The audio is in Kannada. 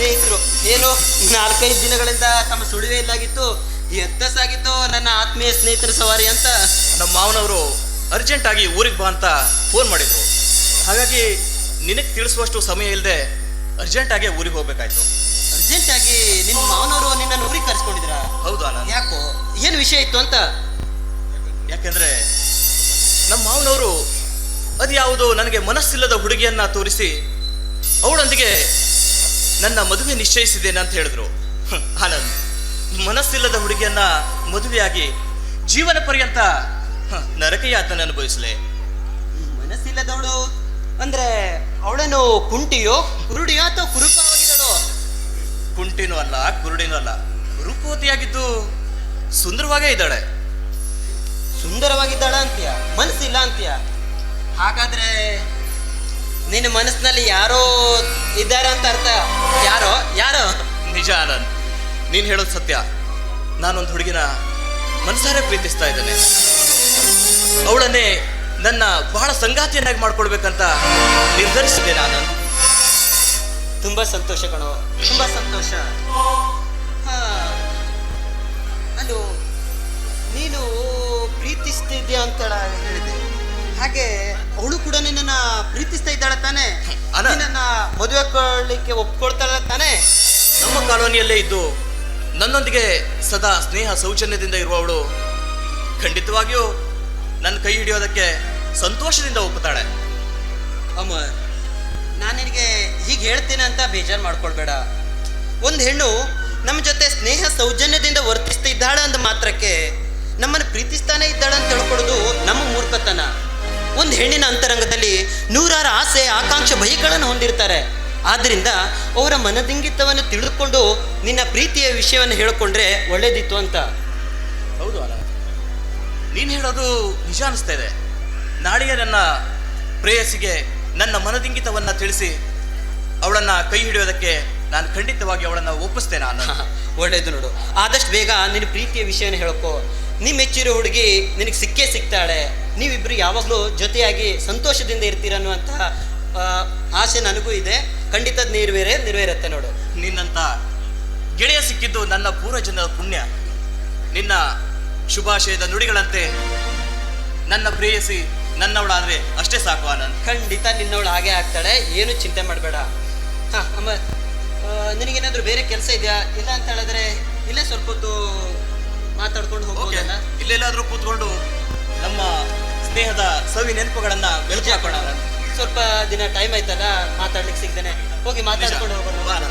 ಸ್ನೇಹಿತರು ಏನು ನಾಲ್ಕೈದು ದಿನಗಳಿಂದ ತಮ್ಮ ಸುಳಿವೆ ಇಲ್ಲಾಗಿತ್ತು ಎತ್ತಸಾಗಿತ್ತು ನನ್ನ ಆತ್ಮೀಯ ಸ್ನೇಹಿತರ ಸವಾರಿ ಅಂತ ನಮ್ಮ ಮಾವನವರು ಅರ್ಜೆಂಟ್ ಆಗಿ ಊರಿಗೆ ಬಾ ಅಂತ ಫೋನ್ ಮಾಡಿದ್ರು. ಹಾಗಾಗಿ ನಿನಗೆ ತಿಳಿಸುವಷ್ಟು ಸಮಯ ಇಲ್ಲದೆ ಅರ್ಜೆಂಟ್ ಆಗಿ ಊರಿಗೆ ಹೋಗ್ಬೇಕಾಯ್ತು. ಅರ್ಜೆಂಟ್ ಆಗಿ ನಿಮ್ಮ ಮಾವನವರು ನಿನ್ನ ಊರಿಗೆ ಕರ್ಸ್ಕೊಂಡಿದ್ರ ಹೌದು ಅಲ್ಲ ಯಾಕೋ ಏನು ವಿಷಯ ಇತ್ತು ಅಂತ? ಯಾಕೆಂದ್ರೆ ನಮ್ಮ ಮಾವನವರು ಅದ್ಯಾವುದೋ ನನಗೆ ಮನಸ್ಸಿಲ್ಲದ ಹುಡುಗಿಯನ್ನ ತೋರಿಸಿ ಅವಳೊಂದಿಗೆ ನನ್ನ ಮದುವೆ ನಿಶ್ಚಯಿಸಿದ್ದೇನೆ ಅಂತ ಹೇಳಿದ್ರು. ಆನಂದ್ ಮನಸ್ಸಿಲ್ಲದ ಹುಡುಗಿಯನ್ನ ಮದುವೆಯಾಗಿ ಜೀವನ ಪರ್ಯಂತ ನರಕಯಾತನ ನರಕ ಯಾತನೆ ಅನುಭವಿಸಲೆ. ಮನಸ್ಸಿಲ್ಲದವಳು ಅಂದ್ರೆ ಅವಳೇನು ಕುಂಟಿಯೋ ಕುರುಡಿಯೋ ಅಥವಾ ಕುರುಪಾವಾಗಿದ್ದಳು ಕುಂಟಿನೂ ಅಲ್ಲ ಕುರುಡಿನೂ ಅಲ್ಲ. ರೂಪವತಿಯಾಗಿದ್ದು ಸುಂದರವಾಗೇ ಇದ್ದಾಳೆ. ಸುಂದರವಾಗಿದ್ದಾಳ ಅಂತೀಯ ಮನಸ್ಸಿಲ್ಲ ಅಂತೀಯ? ಹಾಗಾದ್ರೆ ನಿನ್ನ ಮನಸ್ಸಿನಲ್ಲಿ ಯಾರೋ ಇದ್ದಾರೆ ಅಂತ ಅರ್ಥ. ಯಾರೋ? ಯಾರೋ? ನಿಜ ಆನಂದ್ ನೀನು ಹೇಳೋದು ಸತ್ಯ. ನಾನೊಂದು ಹುಡುಗಿನ ಮನಸಾರೆ ಪ್ರೀತಿಸ್ತಾ ಇದ್ದೇನೆ. ಅವಳನ್ನೇ ನನ್ನ ಬಹಳ ಸಂಗಾತಿಯನ್ನಾಗಿ ಮಾಡ್ಕೊಳ್ಬೇಕಂತ ನಿರ್ಧರಿಸಿದೆ ನಾನು ತುಂಬಾ ಸಂತೋಷ ಕಣೋ ತುಂಬಾ ಸಂತೋಷ. ಅಲ್ಲೋ ನೀನು ಪ್ರೀತಿಸ್ತಿದ್ಯಾ ಅಂತ ಹೇಳಿದೆ. ಹಾಗೆ ಅವಳು ಕೂಡ ನಿನ್ನ ಪ್ರೀತಿಸ್ತಾ ಇದ್ದಾಳೆ ತಾನೆ. ಅಲ್ಲ. ನಿನ್ನನ್ನ ಮದುವೆ ಕೊಳ್ಳಿಕ್ಕೆ ಒಪ್ಕೊಳ್ತಾಳ ತಾನೆ. ನಮ್ಮ ಕಾಲೋನಿಯಲ್ಲೇ ಇದ್ದು ನನ್ನೊಂದಿಗೆ ಸದಾ ಸ್ನೇಹ ಸೌಜನ್ಯದಿಂದ ಇರುವವಳು ಖಂಡಿತವಾಗಿಯೂ ನನ್ನ ಕೈ ಹಿಡಿಯೋದಕ್ಕೆ ಸಂತೋಷದಿಂದ ಒಪ್ಪುತ್ತಾಳೆ. ಅಮ್ಮ ನಾನು ನಿನಗೆ ಹೀಗೆ ಹೇಳ್ತೇನೆ ಅಂತ ಬೇಜಾರು ಮಾಡ್ಕೊಳ್ಬೇಡ. ಒಂದು ಹೆಣ್ಣು ನಮ್ಮ ಜೊತೆ ಸ್ನೇಹ ಸೌಜನ್ಯದಿಂದ ವರ್ತಿಸ್ತಾ ಇದ್ದಾಳೆ ಅಂದ ಮಾತ್ರಕ್ಕೆ ನಮ್ಮನ್ನು ಪ್ರೀತಿಸ್ತಾನೆ ಇದ್ದಾಳೆ ಅಂತ ತಿಳ್ಕೊಳ್ಳೋದು ನಮ್ಮ ಮೂರ್ಖತನ. ಒಂದು ಹೆಣ್ಣಿನ ಅಂತರಂಗದಲ್ಲಿ ನೂರಾರು ಆಸೆ ಆಕಾಂಕ್ಷೆ ಭಯಗಳನ್ನು ಹೊಂದಿರ್ತಾರೆ. ಆದ್ದರಿಂದ ಅವರ ಮನದಿಂಗಿತವನ್ನು ತಿಳಿದುಕೊಂಡು ನಿನ್ನ ಪ್ರೀತಿಯ ವಿಷಯವನ್ನು ಹೇಳಿಕೊಂಡ್ರೆ ಒಳ್ಳೇದಿತ್ತು ಅಂತ. ಹೌದು ಅಲ್ಲ. ನೀನು ಹೇಳೋದು ನಿಜ ಅನಿಸ್ತಾ ಇದೆ. ನಾಳೆಯೇ ನನ್ನ ಪ್ರೇಯಸಿಗೆ ನನ್ನ ಮನದಿಂಗಿತವನ್ನು ತಿಳಿಸಿ ಅವಳನ್ನು ಕೈ ಹಿಡಿಯೋದಕ್ಕೆ ನಾನು ಖಂಡಿತವಾಗಿ ಅವಳನ್ನು ಒಪ್ಪಿಸ್ತೇನೆ ನಾನು. ಒಳ್ಳೆಯದು ನೋಡು. ಆದಷ್ಟು ಬೇಗ ನಿನ್ನ ಪ್ರೀತಿಯ ವಿಷಯನ ಹೇಳ್ಕೊ. ನಿಮ್ಮ ಮೆಚ್ಚಿರೋ ಹುಡುಗಿ ನಿನಗೆ ಸಿಕ್ಕೇ ಸಿಗ್ತಾಳೆ ನೀವಿಬ್ರು ಯಾವಾಗಲೂ ಜೊತೆಯಾಗಿ ಸಂತೋಷದಿಂದ ಇರ್ತೀರ ಅನ್ನುವಂತಹ ಆಸೆ ನನಗೂ ಇದೆ. ಖಂಡಿತ ನಿರ್ವೇರೆ ನೆರವೇರುತ್ತೆ ನೋಡು. ನಿನ್ನಂತ ಗೆಳೆಯ ಸಿಕ್ಕಿದ್ದು ನನ್ನ ಪೂರ್ವಜನರ ಪುಣ್ಯ. ನಿನ್ನ ಶುಭಾಶಯದ ನುಡಿಗಳಂತೆ ನನ್ನ ಪ್ರೇಯಸಿ ನನ್ನವಳಾದ್ರೆ ಅಷ್ಟೇ ಸಾಕು ಆನಂದ್. ಖಂಡಿತ ನಿನ್ನವಳು ಹಾಗೆ ಆಗ್ತಾಳೆ ಏನು ಚಿಂತೆ ಮಾಡಬೇಡ. ಹಾಂ ಅಮ್ಮ ನಿನಗೇನಾದರೂ ಬೇರೆ ಕೆಲಸ ಇದೆಯಾ? ಇಲ್ಲ ಅಂತ ಹೇಳಿದ್ರೆ ಇಲ್ಲೇ ಸ್ವಲ್ಪ ಹೊತ್ತು ಮಾತಾಡ್ಕೊಂಡು ಹೋಗೋಣ ಇಲ್ಲೆಲ್ಲಾದ್ರೂ ಕೂತ್ಕೊಂಡು ನಮ್ಮ ಸ್ನೇಹದ ಸವಿ ನೆನಪುಗಳನ್ನ ಬೆಳಕು ಹಾಕೋಣ. ಸ್ವಲ್ಪ ದಿನ ಟೈಮ್ ಆಯ್ತಲ್ಲ ಮಾತಾಡ್ಲಿಕ್ಕೆ ಸಿಗ್ತೇನೆ ಹೋಗಿ ಮಾತಾಡ್ಕೊಂಡು ಹೋಗೋಣ.